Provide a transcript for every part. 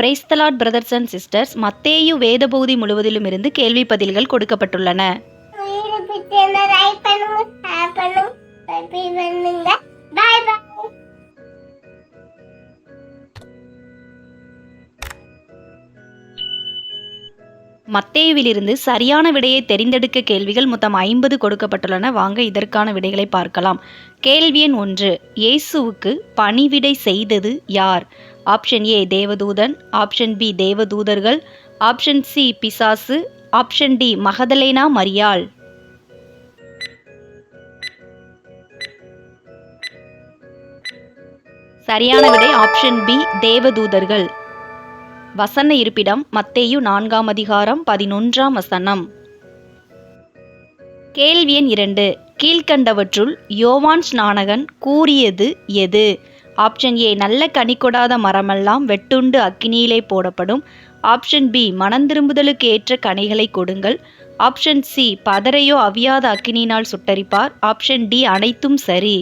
Praise the Lord brothers and sisters மத்தேயு வேதபூதி முழுவதிலும் இருந்து கேள்வி பதில்கள் கொடுக்கப்பட்டுள்ளன. மத்தேயுவிலிருந்து சரியான விடையை தெரிந்தெடுக்க கேள்விகள் மொத்தம் ஐம்பது கொடுக்கப்பட்டுள்ளன. வாங்க இதற்கான விடைகளை பார்க்கலாம். கேள்வி எண் ஒன்று. இயேசுவுக்கு பணிவிடை செய்தது யார்? ஆப்ஷன் ஏ தேவதூதன் ஆப்ஷன் பி தேவதூதர்கள் ஆப்ஷன் சி பிசாசு ஆப்ஷன் டி மகதலேனா மரியாள். சரியான விடை ஆப்ஷன் பி தேவதூதர்கள். வசன இருப்பிடம் மத்தேயு நான்காம் அதிகாரம் பதினொன்றாம் வசனம். கேள்வி எண் இரண்டு. கீழ்கண்டவற்றுள் யோவான் ஸ்நானகன் கூறியது எது? ஆப்ஷன் ஏ நல்ல கனி கொடாத மரமெல்லாம் வெட்டுண்டு அக்கினியிலே போடப்படும். ஆப்ஷன் பி மனந்திரும்புதலுக்கு ஏற்ற கனிகளை கொடுங்கள். ஆப்ஷன் சி பதரையோ அவியாத அக்கினியினால் சுட்டரிப்பார். ஆப்ஷன் டி அனைத்தும் சரி.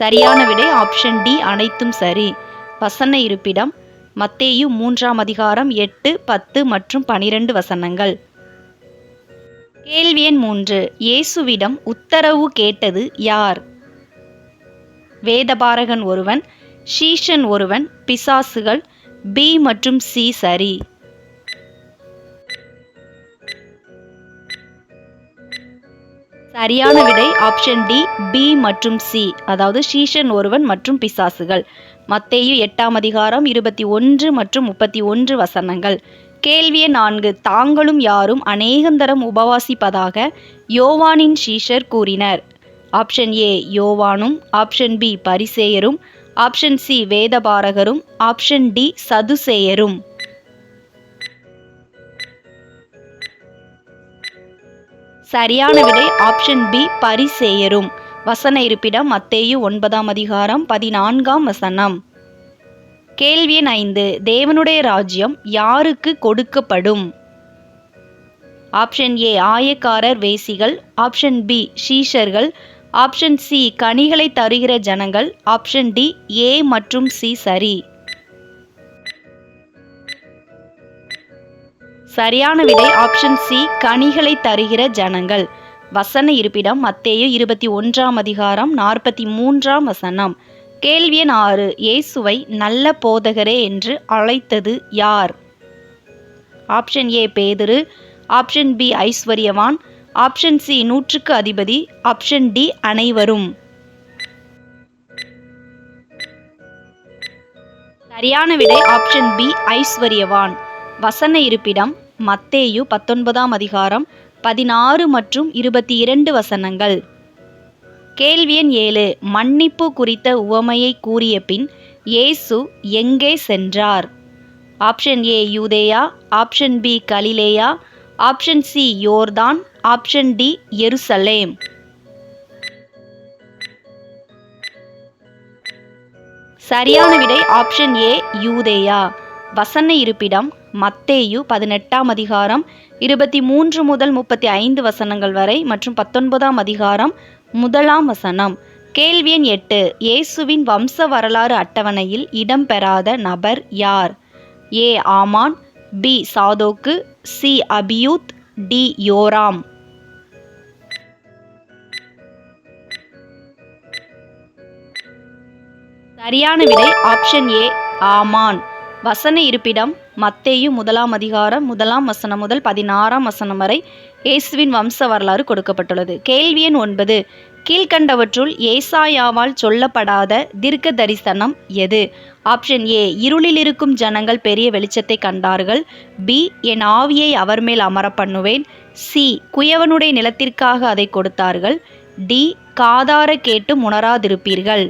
சரியான விடை ஆப்ஷன் டி அனைத்தும் சரி. வசன இருப்பிடம் மத்தேயு மூன்றாம் அதிகாரம் எட்டு பத்து மற்றும் பனிரெண்டு வசனங்கள். கேள்வி எண் மூன்று இயேசுவிடம் உத்தரவு கேட்டது யார்? வேதபாரகன் ஒருவன் ஷீஷன் ஒருவன் பிசாசுகள் பி மற்றும் சி சரி. சரியான விடை ஆப்ஷன் டி பி மற்றும் சி அதாவது ஷீஷன் ஒருவன் மற்றும் பிசாசுகள். மத்தேயு எட்டாம் அதிகாரம் இருபத்தி ஒன்று மற்றும் முப்பத்தி ஒன்று வசனங்கள். கேள்விய நான்கு தாங்களும் யாரும் அநேகந்தரம் உபவாசிப்பதாக யோவானின் ஷீஷர் கூறினர். ஆப்ஷன் ஏ யோவானும் ஆப்ஷன் பி பரிசேயரும் ஆப்ஷன் சி வேதபாரகரும் ஆப்ஷன் டி சதுசேயரும். சரியான விடை ஆப்ஷன் பி பரிசேயரும். வசன இருப்பிடம் மத்தேயு ஒன்பதாம் அதிகாரம் பதினான்காம் வசனம். கேள்வி எண் ஐந்து தேவனுடைய ராஜ்யம் யாருக்கு கொடுக்கப்படும்? ஆப்ஷன் ஏ ஆயக்காரர் வேசிகள் ஆப்ஷன் பி ஷீஷர்கள் ஆப்ஷன் சி கனிகளை தருகிற ஜனங்கள். ஆப்ஷன் டி ஏ மற்றும் சி சரி. சரியான விடை ஆப்ஷன் சி கனிகளை தருகிற ஜனங்கள். வசன இருப்பிடம் மத்தேயு இருபத்தி ஒன்றாம் அதிகாரம் நாற்பத்தி மூன்றாம் வசனம். கேள்வி எண் ஆறு இயேசுவை நல்ல போதகரே என்று அழைத்தது யார்? ஆப்ஷன் ஏ பேதுரு. ஆப்ஷன் பி ஐஸ்வர்யவான். ஆப்ஷன் சி நூற்றுக்கு அதிபதி ஆப்ஷன் டி அனைவரும். சரியான விடை ஆப்ஷன் பி ஐஸ்வர்யவான். வசன இருப்பிடம் மத்தேயு பத்தொன்பதாம் அதிகாரம் பதினாறு மற்றும் இருபத்தி இரண்டு வசனங்கள். கேள்வி எண் ஏழு மன்னிப்பு குறித்த உவமையை கூறிய பின் இயேசு எங்கே சென்றார்? ஆப்ஷன் ஏ யூதேயா ஆப்ஷன் பி கலிலேயா ஆப்ஷன் சி யோர்தான். ஆப்ஷன் டி எருசலேம். சரியான விடை ஆப்ஷன் ஏ யூதேயா. வசன இருப்பிடம் மத்தேயு பதினெட்டாம் அதிகாரம் இருபத்தி மூன்று முதல் முப்பத்தி ஐந்து வசனங்கள் வரை மற்றும் பத்தொன்பதாம் அதிகாரம் முதலாம் வசனம். கேள்வி எண் எட்டு இயேசுவின் வம்ச வரலாறு அட்டவணையில் இடம்பெறாத நபர் யார்? ஏ ஆமான். பி சாதோக்கு. சி அபியூத் டி யோராம். சரியான விடை ஆப்ஷன் ஏ ஆமான். வசன இருப்பிடம் மத்தேயு முதலாம் அதிகாரம் முதலாம் வசனம் முதல் பதினாறாம் வசனம் வரை இயேசுவின் வம்ச வரலாறு கொடுக்கப்பட்டுள்ளது. கேள்வி எண் ஒன்பது கீழ்கண்டவற்றுள் ஏசாயாவால் சொல்லப்படாத தீர்க்க தரிசனம் எது? ஆப்ஷன் ஏ இருளில் இருக்கும் ஜனங்கள் பெரிய வெளிச்சத்தை கண்டார்கள். பி என் ஆவியை அவர் மேல் அமர பண்ணுவேன் சி குயவனுடைய நிலத்திற்காக அதை கொடுத்தார்கள். டி காதார கேட்டு உணராதிருப்பீர்கள்.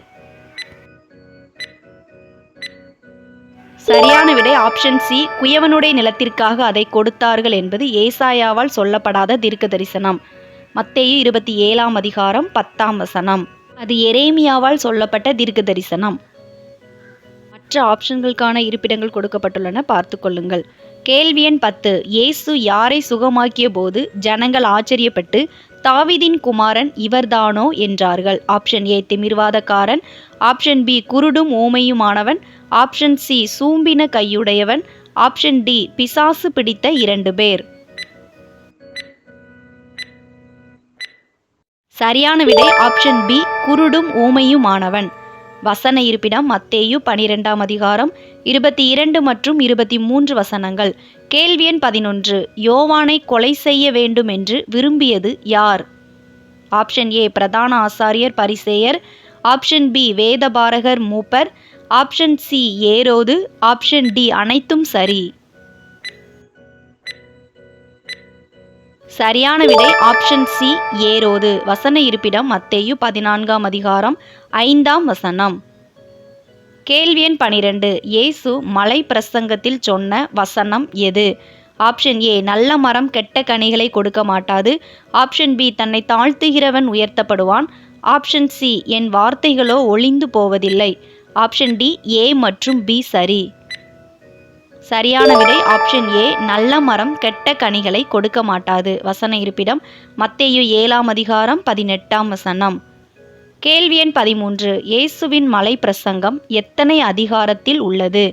சரியான விடை ஆப்ஷன் சி குயவனுடைய நிலத்திற்காக அதை கொடுத்தார்கள் என்பது ஏசாயாவால் சொல்லப்படாத தீர்க்க தரிசனம் மத்தேயு இருபத்தி ஏழாம் அதிகாரம் பத்தாம் வசனம். அது எரேமியாவால் சொல்லப்பட்ட தீர்க்க தரிசனம் மற்ற ஆப்ஷன்களுக்கான இருப்பிடங்கள் கொடுக்கப்பட்டுள்ளன பார்த்து கொள்ளுங்கள். கேள்வி எண் பத்து. இயேசு யாரை சுகமாக்கிய போது ஜனங்கள் ஆச்சரியப்பட்டு தாவிதின் குமாரன் இவர்தானோ என்றார்கள். ஆப்ஷன் ஏ திமிர்வாதக்காரன். ஆப்ஷன் பி குருடும் ஊமையுமானவன் ஆப்ஷன் சி சூம்பின கையுடையவன். ஆப்ஷன் டி பிசாசு பிடித்த இரண்டு பேர். சரியான விடை ஆப்ஷன் பி குருடும் ஊமையுமானவன் வசன இருப்பிடம் மத்தேயு பனிரெண்டாம் அதிகாரம் இருபத்தி இரண்டு மற்றும் இருபத்தி மூன்று வசனங்கள். கேள்வி எண் பதினொன்று யோவானை கொலை செய்ய வேண்டும் என்று விரும்பியது யார்? ஆப்ஷன் ஏ பிரதான ஆசாரியர் பரிசேயர். ஆப்ஷன் பி வேதபாரகர் மூப்பர். ஆப்ஷன் சி ஏரோது. ஆப்ஷன் டி அனைத்தும் சரி. சரியான விடை ஆப்ஷன் சி ஏரோது வசன இருப்பிடம் மத்தேயு பதினான்காம் அதிகாரம் ஐந்தாம் வசனம். கேள்வி எண் பனிரெண்டு. இயேசு மலை பிரசங்கத்தில் சொன்ன வசனம் எது? ஆப்ஷன் ஏ நல்ல மரம் கெட்ட கனிகளை கொடுக்க மாட்டாது. ஆப்ஷன் பி தன்னை தாழ்த்துகிறவன் உயர்த்தப்படுவான். ஆப்ஷன் சி என் வார்த்தைகளோ ஒளிந்து போவதில்லை. ஆப்ஷன் டி ஏ மற்றும் பி சரி. சரியான விடை ஆப்ஷன் ஏ நல்ல மரம் கெட்ட கனிகளை கொடுக்க மாட்டாது. வசன இருப்பிடம் மத்தேயு ஏழாம் அதிகாரம் பதினெட்டாம் வசனம். கேள்வி எண் பதிமூன்று இயேசுவின் மலை பிரசங்கம் எத்தனை அதிகாரத்தில் உள்ளது?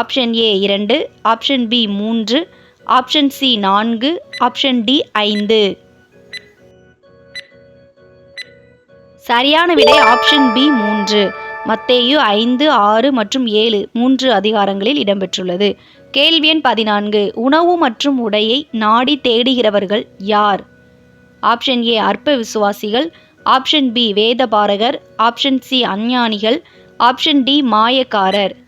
ஆப்ஷன் ஏ இரண்டு. ஆப்ஷன் பி மூன்று. ஆப்ஷன் சி நான்கு. ஆப்ஷன் டி ஐந்து. சரியான விடை ஆப்ஷன் பி மூன்று. மத்தேயு ஐந்து ஆறு மற்றும் ஏழு மூன்று அதிகாரங்களில் இடம்பெற்றுள்ளது. கேள்வி எண் பதினான்கு. உணவு மற்றும் உடையை நாடி தேடுகிறவர்கள் யார்? ஆப்ஷன் ஏ அற்ப விசுவாசிகள். ஆப்ஷன் பி வேதபாரகர். ஆப்ஷன் சி அஞ்ஞானிகள். ஆப்ஷன் டி மாயக்காரர்.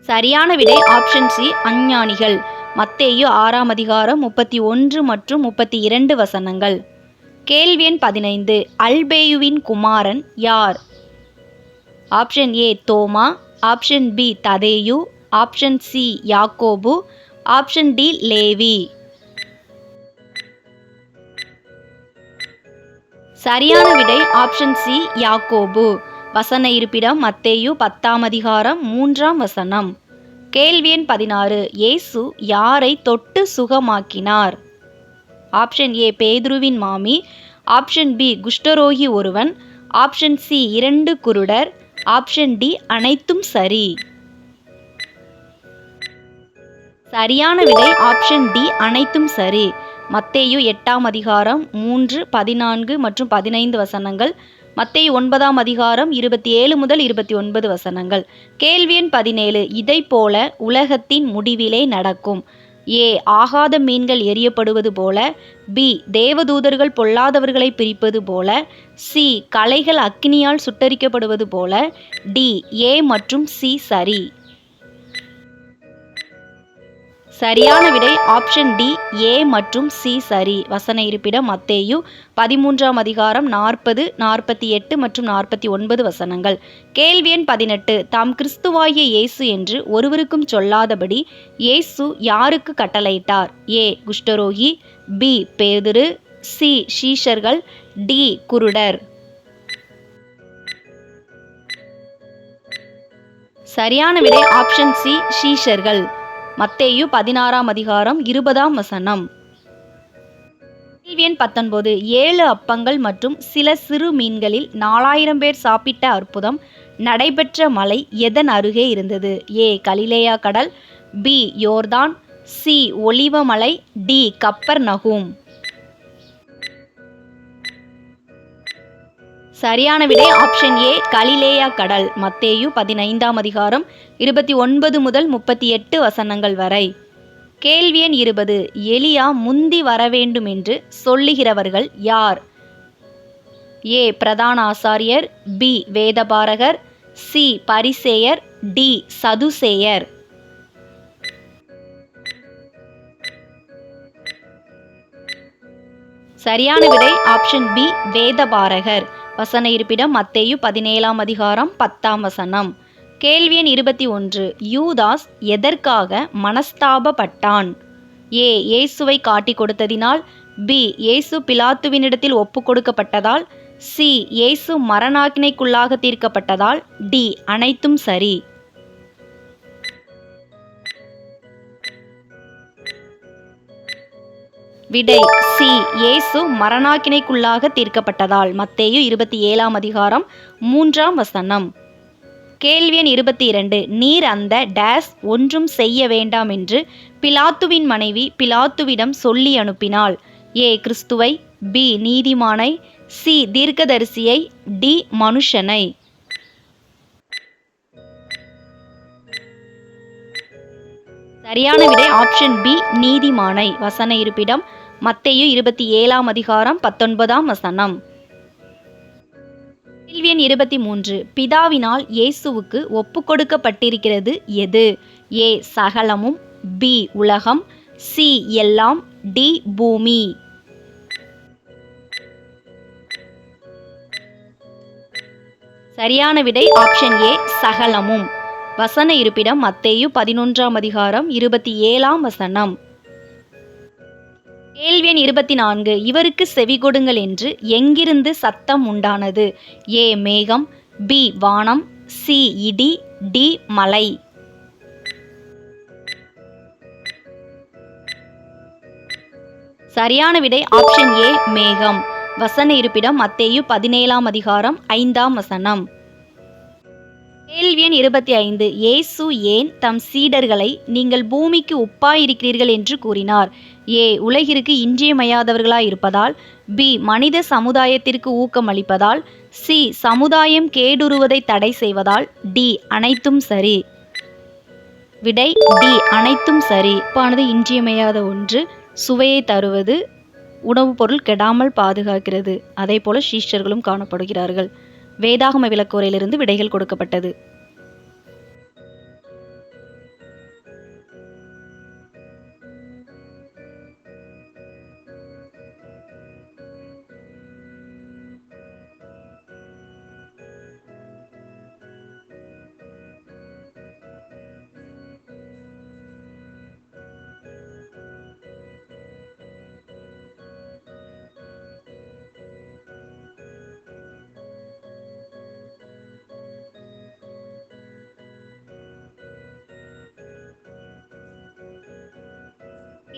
சரியான விடை ஆப்ஷன் சி அஞ்ஞானிகள். மத்தேயு ஆறாம் அதிகாரம் முப்பத்தி ஒன்று மற்றும் முப்பத்தி இரண்டு வசனங்கள். கேள்வி எண் பதினைந்து. அல்பேயுவின் குமாரன் யார்? ஆப்ஷன் ஏ தோமா. ஆப்ஷன் பி ததேயு. ஆப்ஷன் சி யாக்கோபு. ஆப்ஷன் டி லேவி. சரியான விடை ஆப்ஷன் சி யாக்கோபு. வசன இருப்பிடம் மத்தேயு பத்தாம் அதிகாரம் மூன்றாம் வசனம். கேள்வி எண் பதினாறு. இயேசு யாரை தொட்டு சுகமாக்கினார்? ஆப்ஷன் ஏ பேதுருவின் மாமி ஆப்ஷன் பி குஷ்டரோகி ஒருவன் ஆப்ஷன் சி இரண்டு குருடர் ஆப்ஷன் டி அனைத்தும் சரி. சரியான விடை ஆப்ஷன் டி அனைத்தும் சரி. மத்தேயு எட்டாம் அதிகாரம் மூன்று பதினான்கு மற்றும் பதினைந்து வசனங்கள் மத்தேயு ஒன்பதாம் அதிகாரம் இருபத்தி ஏழு முதல் இருபத்தி ஒன்பது வசனங்கள். கேள்வி எண் பதினேழு இதை போல உலகத்தின் முடிவிலே நடக்கும். ஏ ஆகாத மீன்கள் எரியப்படுவது போல பி தேவதூதர்கள் பொல்லாதவர்களை பிரிப்பது போல சி கலைகள் அக்கினியால் சுட்டரிக்கப்படுவது போல டி ஏ மற்றும் சி சரி. சரியான விடை ஆப்ஷன் டி ஏ மற்றும் சி சரி. வசன இருப்பிடம் மத்தேயு பதிமூன்றாம் அதிகாரம் நாற்பது நாற்பத்தி எட்டு மற்றும் நாற்பத்தி ஒன்பது வசனங்கள். கேள்வி எண் பதினெட்டு. தாம் கிறிஸ்துவாகிய இயேசு என்று ஒருவருக்கும் சொல்லாதபடி இயேசு யாருக்கு கட்டளையிட்டார்? ஏ குஷ்டரோகி பி பேதுரு சி ஷீஷர்கள் டி குருடர். சரியான விடை ஆப்ஷன் சி ஷீஷர்கள் மத்தேயு பதினாறாம் அதிகாரம் இருபதாம் வசனம். கேள்வியன் பத்தொன்பது ஏழு அப்பங்கள் மற்றும் சில சிறு மீன்களில் நாலாயிரம் பேர் சாப்பிட்ட அற்புதம் நடைபெற்ற மலை எதன் அருகே இருந்தது? ஏ. கலிலேயா கடல் பி. யோர்தான் சி. ஒலிவமலை டி. கப்பர் நகூம். சரியான விடை ஆப்ஷன் ஏ கலிலேயா கடல். மத்தேயு பதினைந்தாம் அதிகாரம் இருபத்தி ஒன்பது முதல் முப்பத்தி எட்டு வசனங்கள் வரை. கேள்வி எண் இருபது எலியா முந்தி வர வேண்டும் என்று சொல்லுகிறவர்கள் யார்? ஏ பிரதான ஆசாரியர் பி வேதபாரகர் சி பரிசேயர் டி சதுசேயர். சரியான விடை ஆப்ஷன் பி வேதபாரகர். வசன இருப்பிடம் மத்தேயு பதினேழாம் அதிகாரம் பத்தாம் வசனம். கேள்வி எண் இருபத்தி ஒன்று. யூதாஸ் எதற்காக மனஸ்தாபப்பட்டான்? ஏ இயேசுவை காட்டி கொடுத்ததினால்? பி இயேசு பிலாத்துவினிடத்தில் ஒப்பு கொடுக்கப்பட்டதால்? சி இயேசு மரணாக்கினைக்குள்ளாக தீர்க்கப்பட்டதால்? டி அனைத்தும் சரி. விடை சி. இயேசு மரணாக்கினைக்குள்ளாக தீர்க்கப்பட்டதால். மத்தேயு இருபத்தி ஏழாம் அதிகாரம் மூன்றாம் வசனம். கேள்வி எண் இருபத்தி இரண்டு நீர் அந்த டேஸ் ஒன்றும் செய்ய வேண்டாம் என்று பிலாத்துவின் மனைவி பிலாத்துவிடம் சொல்லி அனுப்பினாள். ஏ. கிறிஸ்துவை பி. நீதிமானை சி. தீர்க்கதரிசியை டி. மனுஷனை. சரியான விடை ஆப்ஷன் பி. நீதிமானை. வசன இருப்பிடம் மத்தையு இருபத்தி ஏழாம் அதிகாரம் பத்தொன்பதாம் வசனம். கேள்வியன் இருபத்தி மூன்று. பிதாவினால் இயேசுவுக்கு ஒப்பு கொடுக்கப்பட்டிருக்கிறது எது? ஏ சகலமும் பி உலகம் சி எல்லாம் டி பூமி. சரியான விடை ஆப்ஷன் ஏ சகலமும். வசன இருப்பிடம் மத்தேயு பதினொன்றாம் அதிகாரம் இருபத்தி ஏழாம் வசனம். கேள்வியன் இருபத்தி நான்கு இவருக்கு செவி கொடுங்கள் என்று எங்கிருந்து சத்தம் உண்டானது? ஏ மேகம் பி வானம் சி இடி டி மலை. சரியான விடை ஆப்ஷன் ஏ மேகம். வசன இருப்பிடம் மத்தேயு பதினேழாம் அதிகாரம் ஐந்தாம் வசனம். கேள்வி எண் இருபத்தி ஐந்து இயேசு ஏன் தம் சீடர்களை நீங்கள் பூமிக்கு உப்பாயிருக்கிறீர்கள்? என்று கூறினார். ஏ உலகிற்கு இன்றியமையாதவர்களாய் இருப்பதால் பி மனித சமுதாயத்திற்கு ஊக்கம் அளிப்பதால் சி சமுதாயம் கேடுருவதை தடை செய்வதால் டி அனைத்தும் சரி. விடை டி அனைத்தும் சரி. உப்பானது இன்றியமையாத ஒன்று சுவையை தருவது உணவுப் பொருள் கெடாமல் பாதுகாக்கிறது. அதே போல சீஷர்களும் காணப்படுகிறார்கள். வேதாகம விளக்குறையிலிருந்து விடைகள் கொடுக்கப்பட்டது.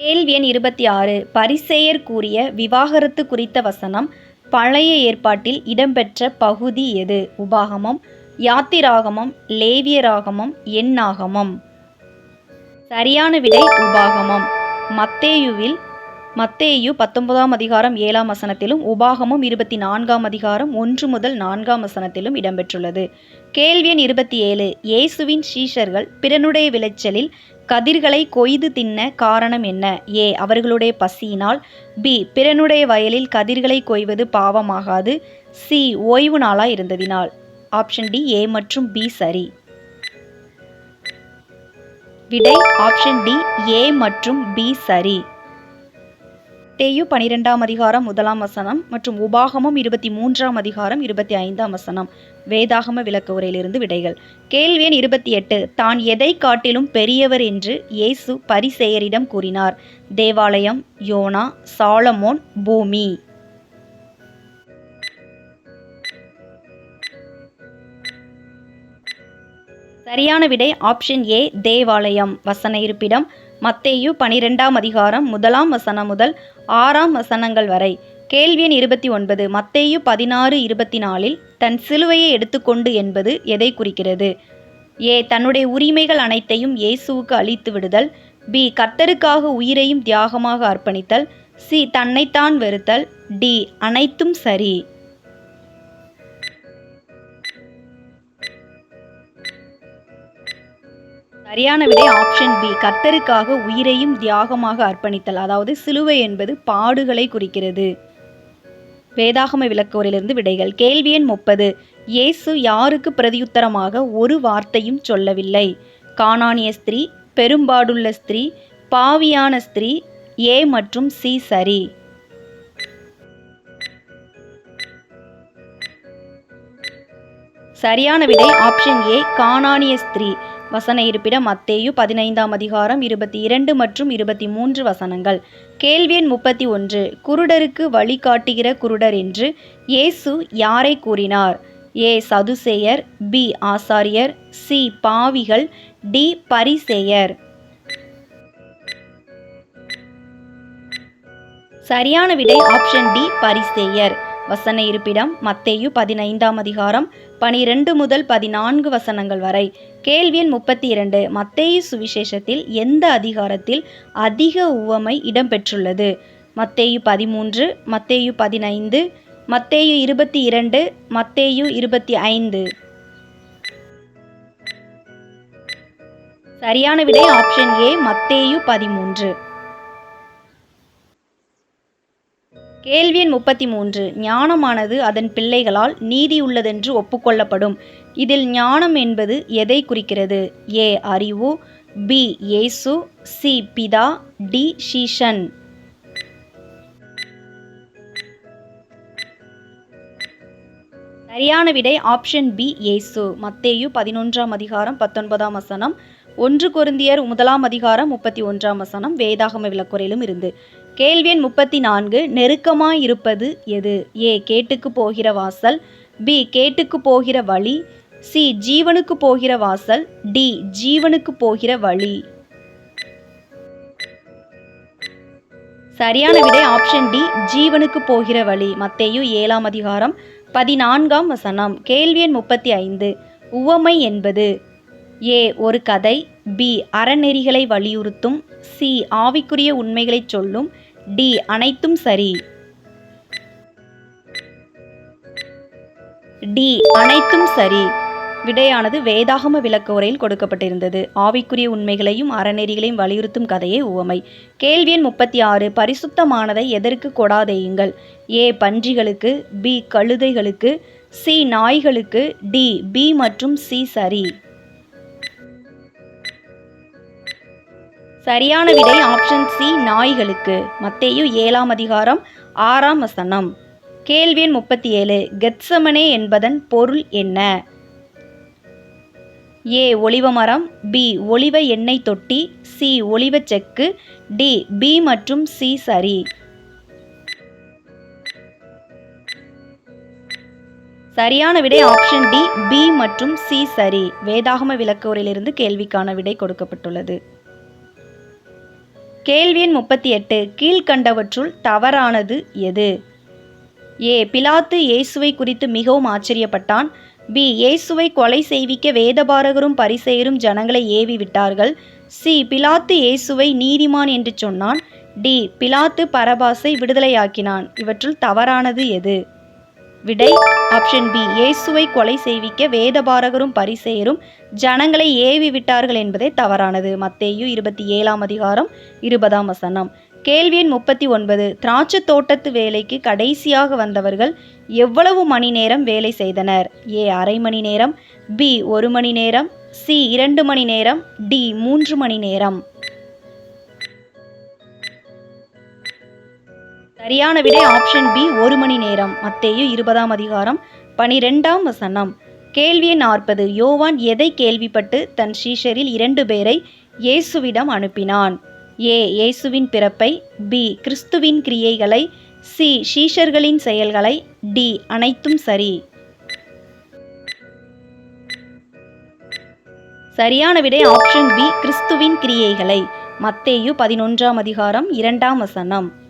கேள்வி எண் இருபத்தி ஆறு பரிசேயர் கூறிய விவாகரத்து குறித்த வசனம் பழைய ஏற்பாட்டில் இடம்பெற்ற பகுதி எது? உபாகமம் யாத்திராகமம் லேவியராகமம் எண்ணாகமம். சரியான விடை உபாகமம். மத்தேயுவில் மத்தேயு பத்தொன்பதாம் அதிகாரம் ஏழாம் வசனத்திலும் உபாகமும் இருபத்தி நான்காம் அதிகாரம் ஒன்று முதல் நான்காம் வசனத்திலும் இடம்பெற்றுள்ளது. கேள்வி எண் இருபத்தி ஏழு இயேசுவின் சீஷர்கள் பிறனுடைய விளைச்சலில் கதிர்களை கொய்து தின்ன காரணம் என்ன? ஏ. அவர்களுடைய பசியினால். பி. பிறனுடைய வயலில் கதிர்களை கொய்வது பாவமாகாது. சி. ஓய்வு நாளாக இருந்ததினால். Option D. ஏ மற்றும் பி சரி. விடை ஆப்ஷன் டி. ஏ மற்றும் பி சரி. தேயு பனிரெண்டாம் அதிகாரம் முதலாம் வசனம் மற்றும் உபாகமம் இருபத்தி மூன்றாம் அதிகாரம் இருபத்தி ஐந்தாம் வசனம். வேதாகம விளக்க உரையிலிருந்து விடைகள். கேள்வி எண் இருபத்தி எட்டு. தான் எதை காட்டிலும் பெரியவர் என்று இயேசு பரிசேயரிடம் கூறினார். தேவாலயம் யோனா சாலமோன் பூமி. சரியான விடை ஆப்ஷன் ஏ தேவாலயம். வசன இருப்பிடம் மத்தேயு பனிரெண்டாம் அதிகாரம் முதலாம் வசனம் முதல் ஆறாம் வசனங்கள் வரை. கேள்வி எண் இருபத்தி ஒன்பது. மத்தேயு பதினாறு இருபத்தி நாலில் தன் சிலுவையை எடுத்துக்கொண்டு என்பது எதை குறிக்கிறது? ஏ. தன்னுடைய உரிமைகள் அனைத்தையும் இயேசுவுக்கு அளித்து விடுதல். பி. கர்த்தருக்காக உயிரையும் தியாகமாக அர்ப்பணித்தல். சி. தன்னைத்தான் வெறுத்தல். டி. அனைத்தும் சரி. சரியான விடை ஆப்ஷன் பி கர்த்தருக்காக உயிரையும் தியாகமாக அர்ப்பணித்தல். அதாவது சிலுவை என்பது பாடுகளை குறிக்கிறது. வேதாகம விளக்கோரிலிருந்து விடைகள். கேள்வி எண் முப்பது. இயேசு யாருக்கு பிரதியுத்தரமாக ஒரு வார்த்தையும் சொல்லவில்லை. காணானிய ஸ்திரீ பெரும்பாடுள்ள ஸ்திரீ பாவியான ஸ்திரீ ஏ மற்றும் சி சரி. சரியான விடை ஆப்ஷன் ஏ காணானிய ஸ்திரீ. வசன இருப்பிடம் மத்தேயு பதினைந்தாம் அதிகாரம் இருபத்தி இரண்டு மற்றும் இருபத்தி மூன்று வசனங்கள். கேள்வி எண் முப்பத்தி ஒன்று குருடருக்கு வழி காட்டுகிற குருடர் என்று இயேசு யாரை கூறினார்? ஏ. சதுசேயர். பி. ஆசாரியர். சி. பாவிகள். டி. பரிசேயர். சரியான விடை ஆப்ஷன் டி. பரிசேயர். வசன இருப்பிடம் மத்தேயு பதினைந்தாம் அதிகாரம் பனிரெண்டு முதல் பதினான்கு வசனங்கள் வரை. கேள்வி எண் முப்பத்தி இரண்டு மத்தேயு சுவிசேஷத்தில் எந்த அதிகாரத்தில் அதிக உவமை இடம்பெற்றுள்ளது? மத்தேயு பதிமூன்று மத்தேயு பதினைந்து மத்தேயு இருபத்தி இரண்டு மத்தேயு இருபத்தி ஐந்து சரியான விடை ஆப்ஷன் ஏ மத்தேயு பதிமூன்று. கேள்வி எண் முப்பத்தி மூன்று ஞானமானது அதன் பிள்ளைகளால் நீதி உள்ளதென்று ஒப்புக்கொள்ளப்படும். இதில் ஞானம் என்பது எதை குறிக்கிறது? ஏ. அறிவு பி. ஏசு சி. பிதா டி. ஷீஷன் சரியான விடை ஆப்ஷன் பி. ஏசு மத்தேயு பதினொன்றாம் அதிகாரம் பத்தொன்பதாம் வசனம். ஒன்று கொருந்தியர் முதலாம் அதிகாரம் முப்பத்தி ஒன்றாம் வசனம் வேதாகம விளக்குறையிலும் இருந்து. கேள்வி எண் முப்பத்தி நான்கு நெருக்கமாயிருப்பது எது? ஏ கேட்டுக்கு போகிற வாசல். பி கேட்டுக்கு போகிற வழி. சி ஜீவனுக்கு போகிற வாசல். டி ஜீவனுக்கு போகிற வழி. சரியான விடை ஆப்ஷன் டி ஜீவனுக்கு போகிற வழி. மத்தேயு ஏழாம் அதிகாரம் பதினான்காம் வசனம். கேள்வி எண் முப்பத்தி ஐந்து உவமை என்பது. ஏ ஒரு கதை. பி அறநெறிகளை வலியுறுத்தும். சி ஆவிக்குரிய உண்மைகளைச் சொல்லும். டி அனைத்தும் சரி. டி அனைத்தும் சரி. விடையானது வேதாகம விளக்க உரையில் கொடுக்கப்பட்டிருந்தது. ஆவிக்குரிய உண்மைகளையும் அறநெறிகளையும் வலியுறுத்தும் கதையே உவமை. கேள்வி எண் முப்பத்தி ஆறு பரிசுத்தமானதை எதற்கு கொடாதேயுங்கள்? ஏ பன்றிகளுக்கு பி கழுதைகளுக்கு சி நாய்களுக்கு டி பி மற்றும் சி சரி. சரியான விடை ஆப்ஷன் சி நாய்களுக்கு. மத்தேயு ஏழாம் அதிகாரம் ஆறாம் வசனம். கேள்வி எண் முப்பத்தி ஏழு கெட்சமனே என்பதன் பொருள் என்ன? ஏ ஒளிவ மரம் பி ஒளிவ எண்ணெய் தொட்டி சி ஒளிவ செக்கு டி பி மற்றும் சி சரி. சரியான விடை ஆப்ஷன் டி பி மற்றும் சி சரி. வேதாகம விளக்குவரிலிருந்து கேள்விக்கான விடை கொடுக்கப்பட்டுள்ளது. கேள்வி எண் முப்பத்தி எட்டு கீழ்கண்டவற்றுள் தவறானது எது? ஏ பிலாத்து இயேசுவை குறித்து மிகவும் ஆச்சரியப்பட்டான். பி இயேசுவை கொலை செய்விக்க வேதபாரகரும் பரிசெயரும் ஜனங்களை ஏவி விட்டார்கள். சி பிலாத்து இயேசுவை நீதிமான் என்று சொன்னான். டி பிலாத்து பரபாசை விடுதலையாக்கினான். இவற்றுள் தவறானது எது? விடை. ஆப்ஷன் பி இயேசுவை கொலை செய்விக்க வேதபாரகரும் பரிசேயரும் ஜனங்களை ஏவி விட்டார்கள் என்பதே தவறானது. மத்தேயு இருபத்தி ஏழாம் அதிகாரம் இருபதாம் வசனம். கேள்வி எண் முப்பத்தி ஒன்பது திராட்சை தோட்டத்து வேலைக்கு கடைசியாக வந்தவர்கள் எவ்வளவு மணி நேரம் வேலை செய்தனர்? ஏ அரை மணி நேரம் பி ஒரு மணி நேரம் சி இரண்டு மணி நேரம் டி மூன்று மணி நேரம். சரியான விடை ஆப்ஷன் பி ஒரு மணி நேரம். மத்தேயு இருபதாம் அதிகாரம் பனிரெண்டாம் வசனம். கேள்வி எண் நாற்பது. யோவான் எதை கேள்விப்பட்டு தன் சீஷரில் இரண்டு பேரை இயேசுவிடம் அனுப்பினான்? ஏ இயேசுவின் பிறப்பை பி கிறிஸ்துவின் கிரியைகளை சி ஷீஷர்களின் செயல்களை டி அனைத்தும் சரி. சரியான விடை ஆப்ஷன் பி கிறிஸ்துவின் கிரியைகளை. மத்தேயு பதினொன்றாம் அதிகாரம் இரண்டாம் வசனம்.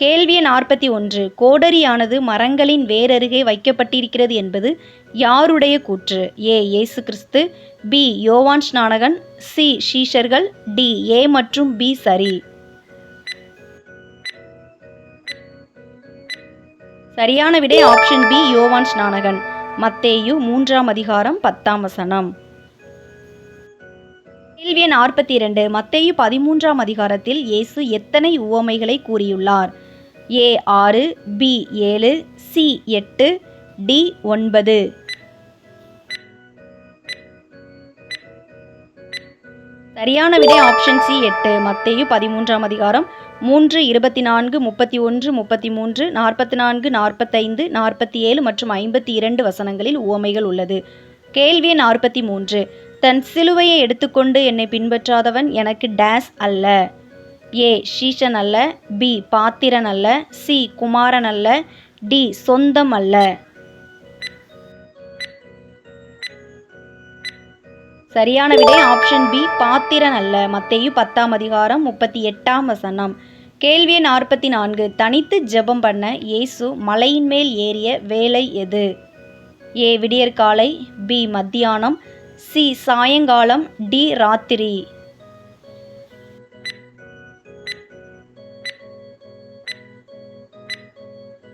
கேள்வி நாற்பத்தி ஒன்று. கோடரியானது மரங்களின் வேரருகே வைக்கப்பட்டிருக்கிறது என்பது யாருடைய கூற்று? ஏ. இயேசு கிறிஸ்து. பி. யோவான் ஸ்நானகன். சி. ஷீஷர்கள் டி. ஏ மற்றும் பி. சரி. சரியான விடை ஆப்ஷன் பி. யோவான் ஸ்நானகன். மத்தேயு மூன்றாம் அதிகாரம் பத்தாம் வசனம். கேள்வி நாற்பத்தி இரண்டு. மத்தேயு பதிமூன்றாம் அதிகாரத்தில் இயேசு எத்தனை உவமைகளை கூறியுள்ளார்? ஏ ஆறு பி ஏழு சி எட்டு டி ஒன்பது. சரியான விடை ஆப்ஷன் சி எட்டு. மத்தேயு பதிமூன்றாம் அதிகாரம் மூன்று இருபத்தி நான்கு முப்பத்தி ஒன்று முப்பத்தி மூன்று நாற்பத்தி நான்கு நாற்பத்தைந்து நாற்பத்தி ஏழு மற்றும் ஐம்பத்தி இரண்டு வசனங்களில் உவமைகள் உள்ளது. கேள்வி நாற்பத்தி மூன்று தன் சிலுவையை எடுத்துக்கொண்டு என்னை பின்பற்றாதவன் எனக்கு டேஸ் அல்ல. ஏ ஷீஷன் அல்ல. பி பாத்திரன் அல்ல. சி குமாரன் அல்ல. டி சொந்தம் அல்ல. சரியான விடை ஆப்ஷன் பி பாத்திரன் அல்ல. மத்தேயு பத்தாம் அதிகாரம் முப்பத்தி எட்டாம் வசனம். கேள்வி நாற்பத்தி நான்கு. தனித்து ஜெபம் பண்ண இயேசு மலையின் மேல் ஏறிய வேலை எது? ஏ விடியற்காலை. பி மத்தியானம். சி சாயங்காலம். டி ராத்திரி.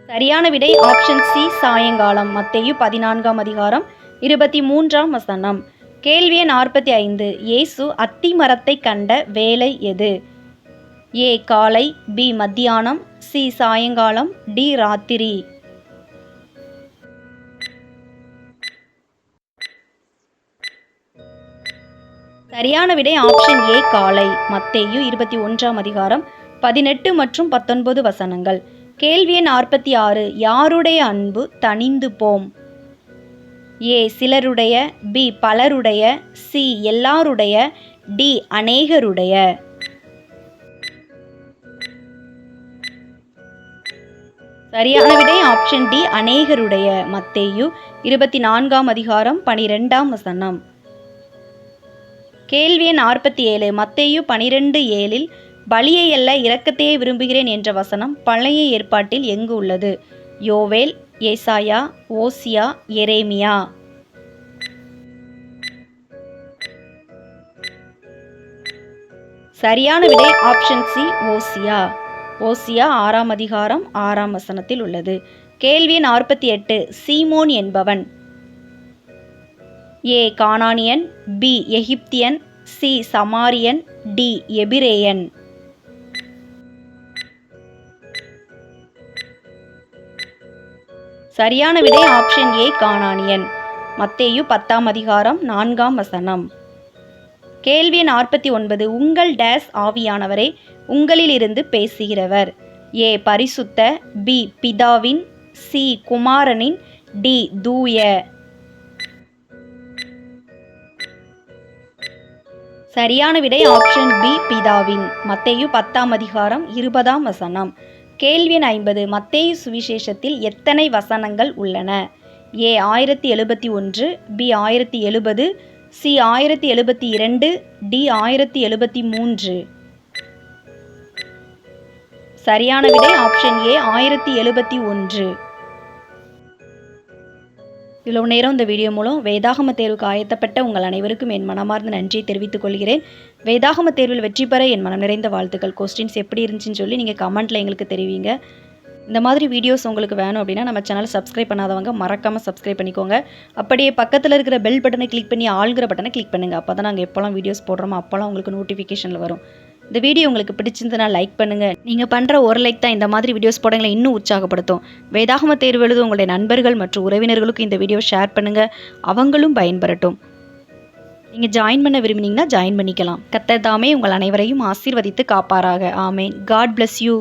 சரியான விடை ஆப்ஷன் சி சாயங்காலம். மத்தேயு பதினான்காம் அதிகாரம் இருபத்தி மூன்றாம் வசனம். கேள்வி நாற்பத்தி ஐந்து இயேசு அத்தி மரத்தை கண்ட வேலை எது? ஏ காலை. பி மத்தியானம். சி சாயங்காலம். டி ராத்திரி. சரியான விடை ஆப்ஷன் ஏ காலை. மத்தேயு இருபத்தி ஒன்றாம் அதிகாரம் பதினெட்டு மற்றும் பத்தொன்பது வசனங்கள். கேள்வி எண் நாற்பத்தி ஆறு யாருடைய அன்பு தணிந்து போம்? ஏ சிலருடைய பி பலருடைய சி எல்லாருடைய டி அநேகருடைய. சரியான விடை ஆப்ஷன் டி அநேகருடைய. மத்தேயு இருபத்தி நான்காம் அதிகாரம் பனிரெண்டாம் வசனம். கேள்வி நாற்பத்தி ஏழு மத்தேயு பனிரெண்டு ஏழில் பலியை அல்ல இரக்கத்தையே விரும்புகிறேன் என்ற வசனம் பழைய ஏற்பாட்டில் எங்கு உள்ளது? யோவேல் ஏசாயா ஓசியா எரேமியா. சரியான விடை ஆப்ஷன் சி ஓசியா. ஓசியா ஆறாம் அதிகாரம் ஆறாம் வசனத்தில் உள்ளது. கேள்வி நாற்பத்தி எட்டு சீமோன் என்பவன். ஏ கானானியன் பி எகிப்தியன் சி சமாரியன் டி எபிரேயன். சரியான விடை ஆப்ஷன் ஏ காணானியன். மத்தேயு பத்தாம் அதிகாரம் நான்காம் வசனம். கேள்வி நாற்பத்தி ஒன்பது உங்கள் டேஸ் ஆவியானவரே உங்களிலிருந்து பேசுகிறவர். ஏ பரிசுத்த பி பிதாவின் சி குமாரனின் டி தூய. சரியான விடை ஆப்ஷன் பி பிதாவின். மத்தேயு பத்தாம் அதிகாரம் இருபதாம் வசனம். கேள்வி ஐம்பது மத்தேயு சுவிசேஷத்தில் எத்தனை வசனங்கள் உள்ளன? ஏ ஆயிரத்தி எழுபத்தி ஒன்று பி ஆயிரத்தி எழுபது சி ஆயிரத்தி எழுபத்தி இரண்டு டி ஆயிரத்தி எழுபத்தி மூன்று. சரியான விடை ஆப்ஷன் ஏ ஆயிரத்தி எழுபத்தி ஒன்று. இவ்வளவு நேரம் இந்த வீடியோ மூலம் வேதாகம தேர்வுக்கு ஆயத்தப்பட்ட உங்கள் அனைவருக்கும் என் மனமார்ந்த நன்றியை தெரிவித்துக் கொள்கிறேன். வேதாகம தேர்வில் வெற்றி பெற என் மனம் நிறைந்த வாழ்த்துக்கள். கொஸ்டின்ஸ் எப்படி இருந்துச்சுன்னு சொல்லி நீங்கள் கமெண்ட்டில் எங்களுக்கு தெரிவிங்க. இந்த மாதிரி வீடியோஸ் உங்களுக்கு வேணும் அப்படின்னா நம்ம சேனல் சப்ஸ்கிரைப் பண்ணாதவங்க மறக்காமல் சப்ஸ்கிரைப் பண்ணிக்கோங்க. அப்படியே பக்கத்தில் இருக்கிற பெல் பட்டனை கிளிக் பண்ணி ஆள்கிற பட்டனை கிளிக் பண்ணுங்கள் அப்போ தான் நாங்கள் எப்போல்லாம் வீடியோஸ் போடுறோமோ அப்போல்லாம் உங்களுக்கு நோட்டிஃபிகேஷனில் வரும். இந்த வீடியோ உங்களுக்கு பிடிச்சிருந்ததுனா லைக் பண்ணுங்கள் நீங்கள் பண்ணுற ஒரு லைக் தான் இந்த மாதிரி வீடியோஸ் போடங்களை இன்னும் உற்சாகப்படுத்தும். வேதாகம தேர்வு எழுத உங்களுடைய நண்பர்கள் மற்றும் உறவினர்களுக்கு இந்த வீடியோ ஷேர் பண்ணுங்கள் அவங்களும் பயன்பெறட்டும். நீங்கள் ஜாயின் பண்ண விரும்பினீங்கன்னா ஜாயின் பண்ணிக்கலாம். கத்தர் தாமே உங்கள் அனைவரையும் ஆசீர்வதித்து காப்பாராக. ஆமேன். God bless you